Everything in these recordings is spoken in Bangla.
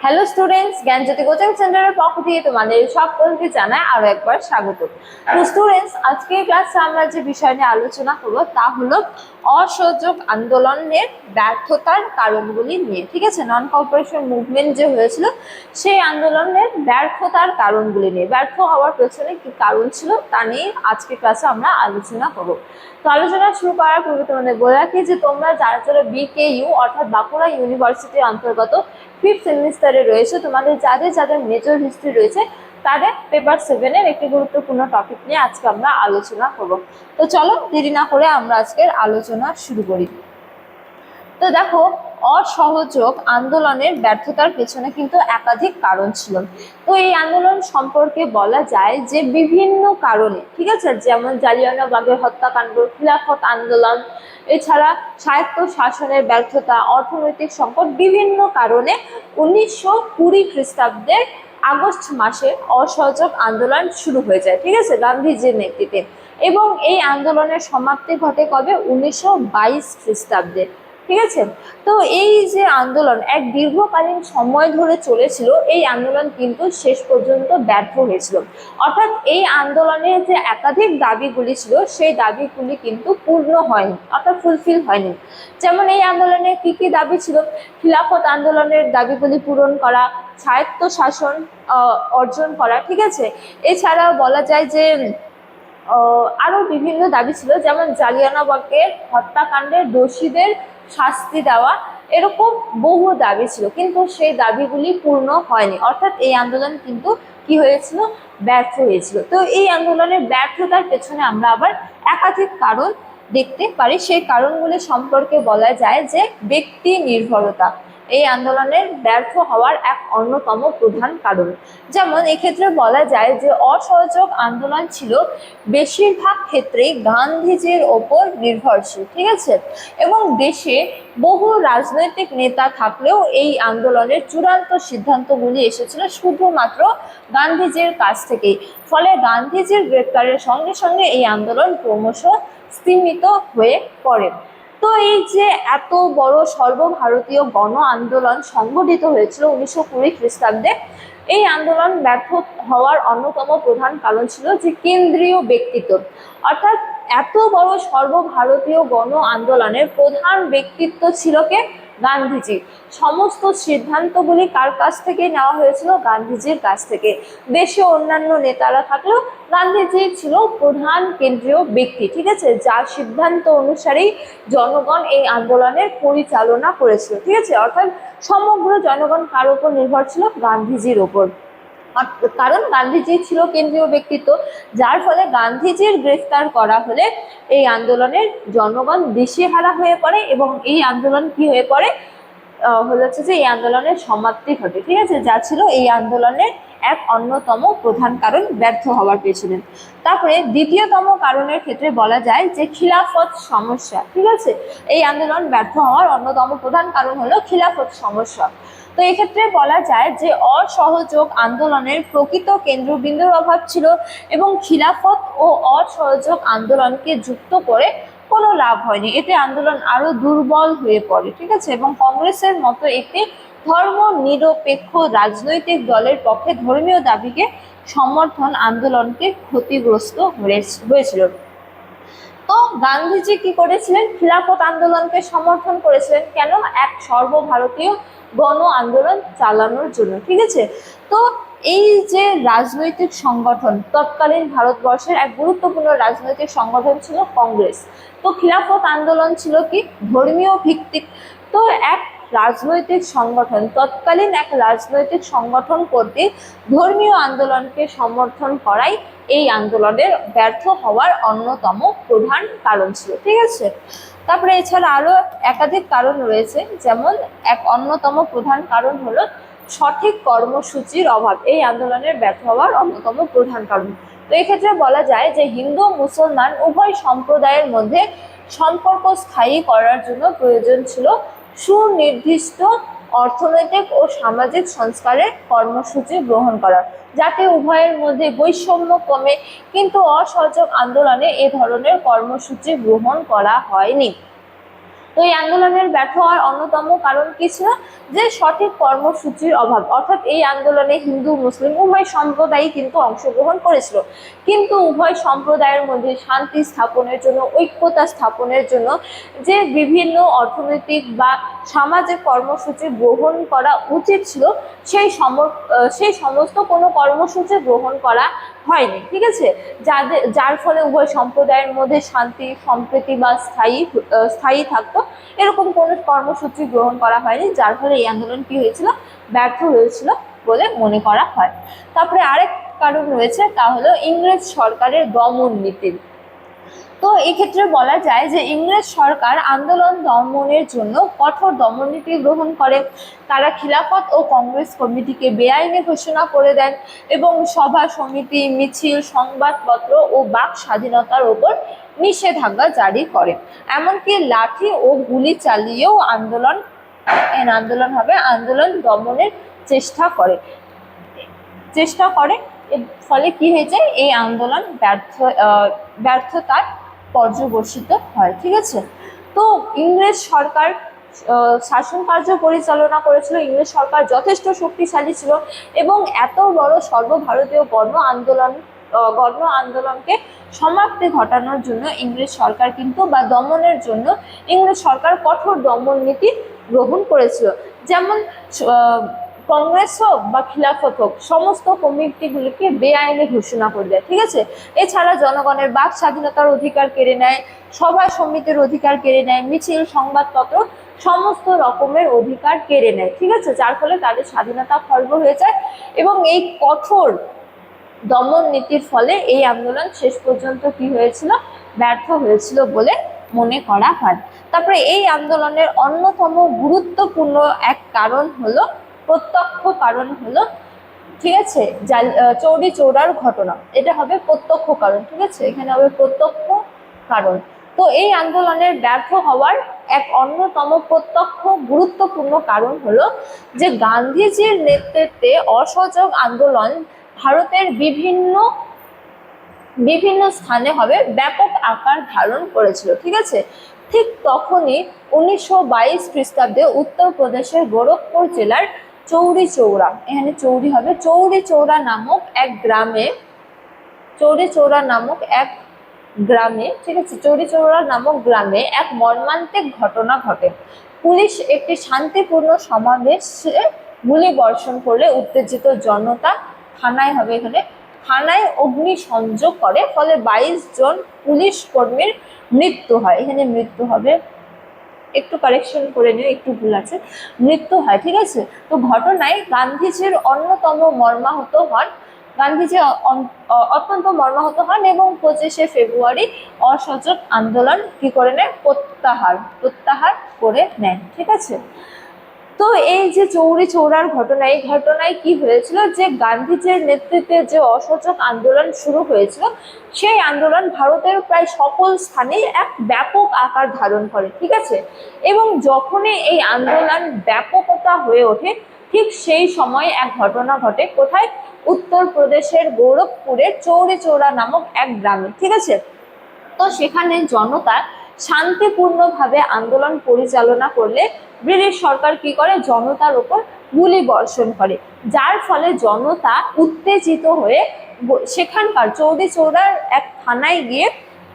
হ্যালো স্টুডেন্টস জ্ঞানজ্যোতি কোচিং সেন্টারের পক্ষ থেকে তোমাদের সকলকে জানাই আরও একবার স্বাগত। তো স্টুডেন্টস আজকের ক্লাসে আমরা যে বিষয় নিয়ে আলোচনা করব তা হলো অসহযোগ আন্দোলনের ব্যর্থতার কারণগুলি নিয়ে, ঠিক আছে? নন কর্পোরেশন মুভমেন্ট যে হয়েছিল, সেই আন্দোলনের ব্যর্থতার কারণগুলি নিয়ে, ব্যর্থ হওয়ার পেছনে কি কারণ ছিল তা নিয়ে আজকে ক্লাসে আমরা আলোচনা করব। তো আলোচনা শুরু করার পূর্বে তোমাদের বলে রাখি যে তোমরা যারা যারা বিকে ইউ অর্থাৎ বাঁকুড়া ইউনিভার্সিটির অন্তর্গত ফিফথ সেমিস্টারে রয়েছে। তোমাদের যাদের যাদের মেজর হিস্ট্রি রয়েছে, তাদের পেপার সেভেনের একটি গুরুত্বপূর্ণ টপিক নিয়ে আজকে আমরা আলোচনা করব। তো চলো, দেরি না করে আমরা আজকের আলোচনা শুরু করি। তো দেখো অসহযোগ আন্দোলনের ব্যর্থতার পেছনে কিন্তু একাধিক কারণ ছিল। তো এই আন্দোলন সম্পর্কে বলা যায় যে বিভিন্ন কারণে, ঠিক আছে? যেমন জালিয়ানবাগের হত্যাকাণ্ড খিলাফত আন্দোলন, এছাড়া সাহিত্য শাসনের ব্যর্থতা, অর্থনৈতিক সংকট, বিভিন্ন কারণে উনিশশো কুড়ি খ্রিস্টাব্দের আগস্ট মাসে অসহযোগ আন্দোলন শুরু হয়ে যায়, ঠিক আছে? গান্ধীজির নেতৃত্বে। এবং এই আন্দোলনের সমাপ্তি ঘটে কবে? উনিশশো বাইশ খ্রিস্টাব্দে। ঠিক আছে? তো এই যে আন্দোলন, এক দীর্ঘকালীন সময় ধরে চলেছিল, এই আন্দোলন কিন্তু শেষ পর্যন্ত ব্যর্থ হয়েছিল। অর্থাৎ এই আন্দোলনের যে একাধিক দাবিগুলি ছিল, সেই দাবিগুলি কিন্তু পূর্ণ হয়নি, অর্থাৎ ফুলফিল হয়নি। যেমন এই আন্দোলনে কি কি দাবি ছিল? খিলাফত আন্দোলনের দাবিগুলি পূরণ করা স্বায়ত্ত শাসন অর্জন করা, ঠিক আছে? এছাড়াও বলা যায় যে আরও বিভিন্ন দাবি ছিল, যেমন জালিয়ানবাগের হত্যাকাণ্ডের দোষীদের শাস্তি দেওয়া এরকম বহু দাবি ছিল, কিন্তু সেই দাবিগুলি পূর্ণ হয়নি। অর্থাৎ এই আন্দোলন কিন্তু কি হয়েছিল? ব্যর্থ হয়েছিল। তো এই আন্দোলনের ব্যর্থতার পেছনে আমরা আবার একাধিক কারণ দেখতে পারি। সেই কারণগুলি সম্পর্কে বলা যায় যে ব্যক্তি নির্ভরতা। এই আন্দোলনের ব্যর্থ হওয়ার এক অন্যতম প্রধান কারণ। যেমন এক্ষেত্রে বলা যায় যে, অসহযোগ আন্দোলন ছিল বেশিরভাগ ক্ষেত্রেই গান্ধীজির ওপর নির্ভরশীল, ঠিক আছে? এবং দেশে বহু রাজনৈতিক নেতা থাকলেও এই আন্দোলনের চূড়ান্ত সিদ্ধান্তগুলি এসেছিল শুধুমাত্র গান্ধীজির কাছ থেকেই। ফলে গান্ধীজির গ্রেপ্তারের সঙ্গে সঙ্গে এই আন্দোলন ক্রমশ স্তীমিত হয়ে পড়ে। তো এই যে এত বড় সর্বভারতীয় গণ আন্দোলন সংগঠিত হয়েছিল উনিশশো কুড়ি খ্রিস্টাব্দে, এই আন্দোলন ব্যর্থ হওয়ার অন্যতম প্রধান কারণ ছিল যে কেন্দ্রীয় ব্যক্তিত্ব। অর্থাৎ এত বড় সর্বভারতীয় গণ আন্দোলনের প্রধান ব্যক্তিত্ব ছিল কে? গান্ধীজি। সমস্ত সিদ্ধান্তগুলি কার কাছ থেকে নেওয়া হয়েছিল? গান্ধীজির কাছ থেকে। দেশে অন্যান্য নেতারা থাকলেও গান্ধীজি ছিল প্রধান কেন্দ্রীয় ব্যক্তি, ঠিক আছে? যার সিদ্ধান্ত অনুসারেই জনগণ এই আন্দোলনের পরিচালনা করেছিল, ঠিক আছে? অর্থাৎ সমগ্র জনগণ কার উপর নির্ভর ছিল গান্ধীজির ওপর কারণ গান্ধীজি ছিল কেন্দ্রীয় ব্যক্তিত্ব, যার ফলে গান্ধীজির গ্রেফতার করা হলে এই আন্দোলনের জনগণ দিশেহারা হয়ে পড়ে এবং এই আন্দোলন কি হয়ে পড়ে? হচ্ছে যে এই আন্দোলনের সমাপ্তি ঘটে, ঠিক আছে? যা ছিল এই আন্দোলনের এক অন্যতম প্রধান কারণ ব্যর্থ হওয়ার পেছনে। তারপরে দ্বিতীয়তম কারণের ক্ষেত্রে বলা যায় যে খিলাফত সমস্যা, ঠিক আছে? এই আন্দোলন ব্যর্থ হওয়ার অন্যতম প্রধান কারণ হলো খিলাফত সমস্যা। তো এক্ষেত্রে বলা যায় যে অসহযোগ আন্দোলনের প্রকৃত কেন্দ্রবিন্দুর অভাব ছিল এবং খিলাফত ও অসহযোগ আন্দোলনকে যুক্ত করে কোনো লাভ হয়নি। এতে আন্দোলন আরও দুর্বল হয়ে পড়ে, ঠিক আছে? এবং কংগ্রেসের মতো একটি ধর্ম নিরপেক্ষ রাজনৈতিক দলের পক্ষে ধর্মীয় দাবিকে সমর্থন আন্দোলনকে ক্ষতিগ্রস্ত হয়েছ- হয়েছিল। তো গান্ধীজি কি করেছিলেন? খিলাফত আন্দোলনকে সমর্থন করেছিলেন। কেন? এক সর্বভারতীয় গণ আন্দোলন চালানোর জন্য, ঠিক আছে? তো এই যে রাজনৈতিক সংগঠন, তৎকালীন ভারতবর্ষের এক গুরুত্বপূর্ণ রাজনৈতিক সংগঠন ছিল কংগ্রেস। তো খিলাফত আন্দোলন ছিল কি? ধর্মীয় ভিত্তিক। তো এক রাজনৈতিক সংগঠন, তৎকালীন এক রাজনৈতিক সংগঠন করতে ধর্মীয় আন্দোলনকে সমর্থন করাই এই আন্দোলনের ব্যর্থ হওয়ার অন্যতম প্রধান কারণ ছিল, ঠিক আছে? তারপরে এছাড়া আরও একাধিক কারণ রয়েছে, যেমন এক অন্যতম প্রধান কারণ হলো সঠিক কর্মসূচির অভাব, এই আন্দোলনের ব্যর্থ হওয়ার অন্যতম প্রধান কারণ। তো এক্ষেত্রে বলা যায় যে হিন্দু, মুসলমান উভয় সম্প্রদায়ের মধ্যে সম্পর্ক স্থায়ী করার জন্য প্রয়োজন ছিল সুনির্দিষ্ট অর্থনৈতিক ও সামাজিক সংস্কারের কর্মসূচি গ্রহণ করা। যাতে উভয়ের মধ্যে বৈষম্য কমে, কিন্তু অসহযোগ আন্দোলনে এ ধরনের কর্মসূচি গ্রহণ করা হয়নি। তো এই আন্দোলনের ব্যর্থ হওয়ার অন্যতম কারণ কি ছিল? যে সঠিক কর্মসূচির অভাব। অর্থাৎ এই আন্দোলনে হিন্দু, মুসলিম উভয় সম্প্রদায়ই কিন্তু অংশগ্রহণ করেছিল। কিন্তু উভয় সম্প্রদায়ের মধ্যে শান্তি স্থাপনের জন্য, ঐক্যতা স্থাপনের জন্য যে বিভিন্ন অর্থনৈতিক বা সামাজিক কর্মসূচি গ্রহণ করা উচিত ছিল, সেই সম সেই সমস্ত কোনো কর্মসূচি গ্রহণ করা হয়নি, ঠিক আছে? যাদের, যার ফলে উভয় সম্প্রদায়ের মধ্যে শান্তি, সম্প্রীতি বা স্থায়ী স্থায়ী থাকতো। এরকম কোনো কর্মসূচি গ্রহণ করা হয়নি, যার ফলে এই আন্দোলন কি হয়েছিল, ব্যর্থ হয়েছিল বলে মনে করা হয়। তারপরে আরেক কারণ রয়েছে, তা হলো ইংরেজ সরকারের দমন নীতি। তো এক্ষেত্রে বলা যায় যে ইংরেজ সরকার আন্দোলন দমনের জন্য কঠোর দমননীতি গ্রহণ করে। তারা খিলাফত ও কংগ্রেস কমিটিকে বেআইনি ঘোষণা করে দেন এবং সভা, সমিতি, মিছিল, সংবাদপত্র ও বাক স্বাধীনতার ওপর নিষেধাজ্ঞা জারি করে। এমনকি লাঠি ও গুলি চালিয়েও আন্দোলন, এন আন্দোলন হবে, আন্দোলন দমনের চেষ্টা করে। চেষ্টা করে ফলে কি হয়েছে? এই আন্দোলন ব্যর্থ ব্যর্থতার পর্যবসিত হয়, ঠিক আছে? তো ইংরেজ সরকার শাসন কার্য পরিচালনা করেছিল, ইংরেজ সরকার যথেষ্ট শক্তিশালী ছিল এবং এত বড় সর্বভারতীয় গণ আন্দোলন গণ আন্দোলনকে সমাপ্তি ঘটানোর জন্য ইংরেজ সরকার কিন্তু বা দমনের জন্য ইংরেজ সরকার কঠোর দমন নীতি গ্রহণ করেছিল। যেমন কংগ্রেস হোক বা খিলাফত হোক, সমস্ত কমিটিগুলিকে বেআইনি ঘোষণা করে দেয়, ঠিক আছে? এছাড়া জনগণের বাক স্বাধীনতার অধিকার কেড়ে নেয়, সভা সমিতির অধিকার কেড়ে নেয়, মিছিল, সংবাদপত্র সমস্ত রকমের অধিকার কেড়ে নেয়, ঠিক আছে? যার ফলে তাদের স্বাধীনতা খর্ব হয়ে যায় এবং এই কঠোর দমন নীতির ফলে এই আন্দোলন শেষ পর্যন্ত কি হয়েছিল? ব্যর্থ হয়েছিল বলে মনে করা হয়। তারপরে এই আন্দোলনের অন্যতম গুরুত্বপূর্ণ এক কারণ হলো প্রত্যক্ষ কারণ হলো, ঠিক আছে, জাল চৌরি চৌরার ঘটনা। এটা হবে প্রত্যক্ষ কারণ, ঠিক আছে? এখানে হবে প্রত্যক্ষ কারণ। তো এই আন্দোলনের ব্যর্থ হওয়ার এক অন্যতম প্রত্যক্ষ, গুরুত্বপূর্ণ কারণ হলো যে গান্ধীজির নেতৃত্বে অসহযোগ আন্দোলন ভারতের বিভিন্ন বিভিন্ন স্থানে হবে ব্যাপক আকার ধারণ করেছিল, ঠিক আছে? ঠিক তখনই উনিশশো বাইশ খ্রিস্টাব্দে উত্তরপ্রদেশের গোরখপুর জেলার চৌরি চৌরা এখানে চৌরি হবে। চৌরি চৌরা নামক এক গ্রামে চৌরি চৌরা নামক এক গ্রামে, ঠিক আছে? চৌরি চৌরা নামক গ্রামে এক মর্মান্তিক ঘটনা ঘটে। পুলিশ একটি শান্তিপূর্ণ সমাবেশে গুলি বর্ষণ করলে উত্তেজিত জনতা থানায় হবে এখানে। থানায় অগ্নি সংযোগ করে, ফলে বাইশ জন পুলিশ কর্মীর মৃত্যু হয়। এখানে মৃত্যু হবে একটু কারেকশন করে নিয়ে একটু ভুল আছে। মৃত্যু হয়, ঠিক আছে? তো ঘটনায় গান্ধীজির অন্যতম মর্মাহত হন। গান্ধীজি অত্যন্ত মর্মাহত হন এবং পঁচিশে ফেব্রুয়ারি অসহযোগ আন্দোলন কি করে নেয়? প্রত্যাহার প্রত্যাহার করে নেন, ঠিক আছে? তো এই যে চৌরি চৌরার ঘটনা, এই ঘটনায় কি হয়েছিল? যে গান্ধীজির নেতৃত্বে যে অসহযোগ আন্দোলন শুরু হয়েছিল, সেই আন্দোলন ভারতের প্রায় সকল স্থানেই এক ব্যাপক আকার ধারণ করে, ঠিক আছে? এবং যখনই এই আন্দোলন ব্যাপকতা হয়ে ওঠে, ঠিক সেই সময় এক ঘটনা ঘটে কোথায়? উত্তরপ্রদেশের গৌরবপুরের চৌরি চৌরা নামক এক গ্রামে, ঠিক আছে? তো সেখানে জনতা শান্তিপূর্ণভাবে আন্দোলন পরিচালনা করলে ব্রিটিশ সরকার কি করে? জনতার ওপর গুলি বর্ষণ করে। যার ফলে জনতা উত্তেজিত হয়ে সেখানকার চৌরি চৌরার এক থানায় গিয়ে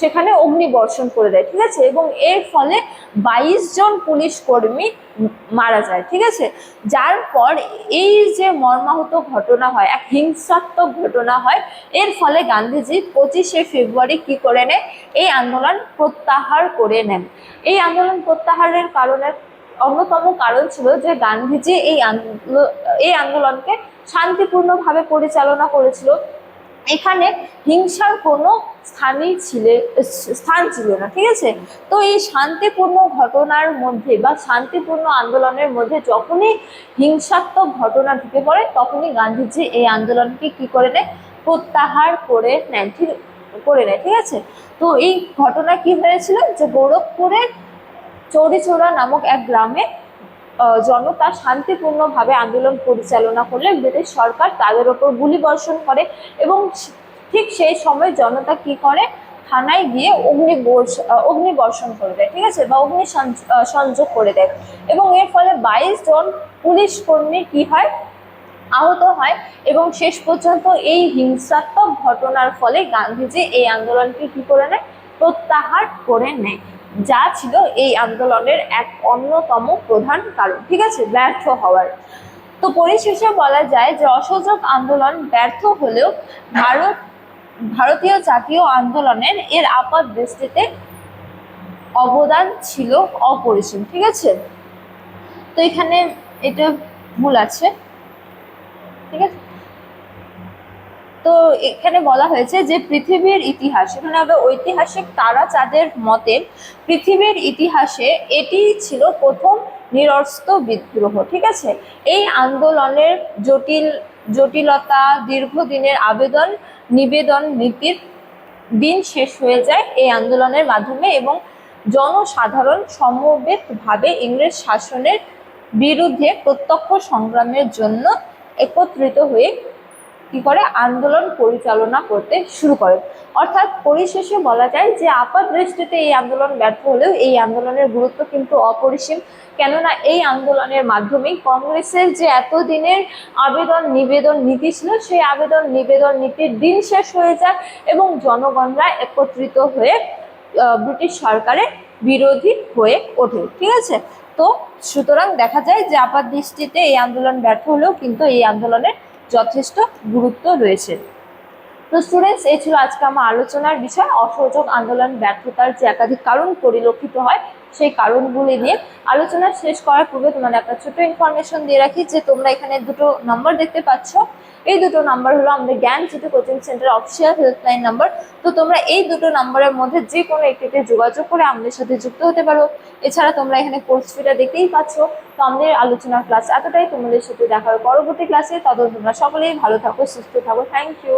সেখানে অগ্নি বর্ষণ করে দেয়, ঠিক আছে? এবং এর ফলে বাইশ জন পুলিশ কর্মী মারা যায়, ঠিক আছে? যার পর এই যে মর্মাহত ঘটনা হয়, এক হিংসাত্মক ঘটনা হয়, এর ফলে গান্ধীজি পঁচিশে ফেব্রুয়ারি কি করে নেয় এই আন্দোলন প্রত্যাহার করে নেন। এই আন্দোলন প্রত্যাহারের কারণের অন্যতম কারণ ছিল যে গান্ধীজি এই আন্দোলন এই আন্দোলনকে শান্তিপূর্ণভাবে পরিচালনা করেছিল। এখানে হিংসার কোনো স্থানই ছিল, স্থান ছিল না, ঠিক আছে? তো এই শান্তিপূর্ণ ঘটনার মধ্যে বা শান্তিপূর্ণ আন্দোলনের মধ্যে যখনই হিংসাত্মক ঘটনা ঢুকে পড়ে, তখনই গান্ধীজি এই আন্দোলনকে কি করে নেয়? প্রত্যাহার করে নেন, ঠিক, করে নেয়, ঠিক আছে? তো এই ঘটনা কি হয়েছিল? যে গোরখপুরের চৌরিচৌরা নামক এক গ্রামে জনতা শান্তিপূর্ণভাবে আন্দোলন পরিচালনা করলে ব্রিটিশ সরকার তাদের ওপর গুলি বর্ষণ করে এবং ঠিক সেই সময় জনতা কি করে? থানায় গিয়ে অগ্নি অগ্নি বর্ষণ করে দেয়, ঠিক আছে? বা অগ্নি সংযোগ করে দেয়। এবং এর ফলে বাইশ জন পুলিশ কর্মী কি হয়? আহত হয় এবং শেষ পর্যন্ত এই হিংসাত্মক ঘটনার ফলে গান্ধীজি এই আন্দোলনকে কি করে নেয়? প্রত্যাহার করে নেয়। যা ছিল এই আন্দোলনের এক অন্যতম প্রধান কারণ। ঠিক আছে? ব্যর্থ হওয়ার। তো পরিশেষে বলা যায় যে অসহযোগ আন্দোলন ব্যর্থ হলেও ভারত, ভারতীয় জাতীয় আন্দোলনের এর আপাত দৃষ্টিতে অবদান ছিল অপরিসীম। ঠিক আছে? তো এখানে এটা ভুল আছে। ঠিক আছে? তো এখানে বলা হয়েছে যে পৃথিবীর ইতিহাস, এখানে হবে ঐতিহাসিক তারা চাঁদের মতে পৃথিবীর ইতিহাসে এটি ছিল প্রথম নিরস্ত বিদ্রোহ, ঠিক আছে? এই আন্দোলনের জটিল, জটিলতা, দীর্ঘদিনের আবেদন, নিবেদন নীতির দিন শেষ হয়ে যায় এই আন্দোলনের মাধ্যমে এবং জনসাধারণ সমবেতভাবে ইংরেজ শাসনের বিরুদ্ধে প্রত্যক্ষ সংগ্রামের জন্য একত্রিত হয়ে কি করে? আন্দোলন পরিচালনা করতে শুরু করে। অর্থাৎ পরিশেষে বলা যায় যে আপাত দৃষ্টিতে এই আন্দোলন ব্যর্থ হলেও এই আন্দোলনের গুরুত্ব কিন্তু অপরিসীম। কেননা এই আন্দোলনের মাধ্যমে কংগ্রেসের যে এতদিনের আবেদন নিবেদন নীতি ছিল, সেই আবেদন নিবেদন নীতির দিন শেষ হয়ে যায় এবং জনগণরা একত্রিত হয়ে ব্রিটিশ সরকারের বিরোধী হয়ে ওঠে। ঠিক আছে? তো সুতরাং দেখা যায় যে আপাত দৃষ্টিতে এই আন্দোলন ব্যর্থ হলেও কিন্তু এই আন্দোলনের যথেষ্ট গুরুত্ব রয়েছে। তো স্টুডেন্টস এ ছিল আজকে আমার আলোচনার বিষয়। অসহযোগ আন্দোলন, ব্যর্থতার যে একাধিক কারণ পরিলক্ষিত হয় সেই কারণগুলি নিয়ে আলোচনা শেষ করার পূর্বে তোমাদের একটা ছোট ইনফরমেশন দিয়ে রাখি যে তোমরা এখানে দুটো নম্বর দেখতে পাচ্ছ। এই দুটো নাম্বার হলো আমাদের Gyan Jyoti coaching centre official helpline number তো তোমরা এই দুটো নাম্বারের মধ্যে যে কোনো একটিতে যোগাযোগ করে আমাদের সাথে যুক্ত হতে পারো। এছাড়া তোমরা এখানে কোর্স ফিটা দেখতেই পাচ্ছ। তো আমাদের আলোচনার ক্লাস এতটাই। তোমাদের সাথে দেখা হবে পরবর্তী ক্লাসে তখন তোমরা সকলেই ভালো থাকো, সুস্থ থাকো। Thank you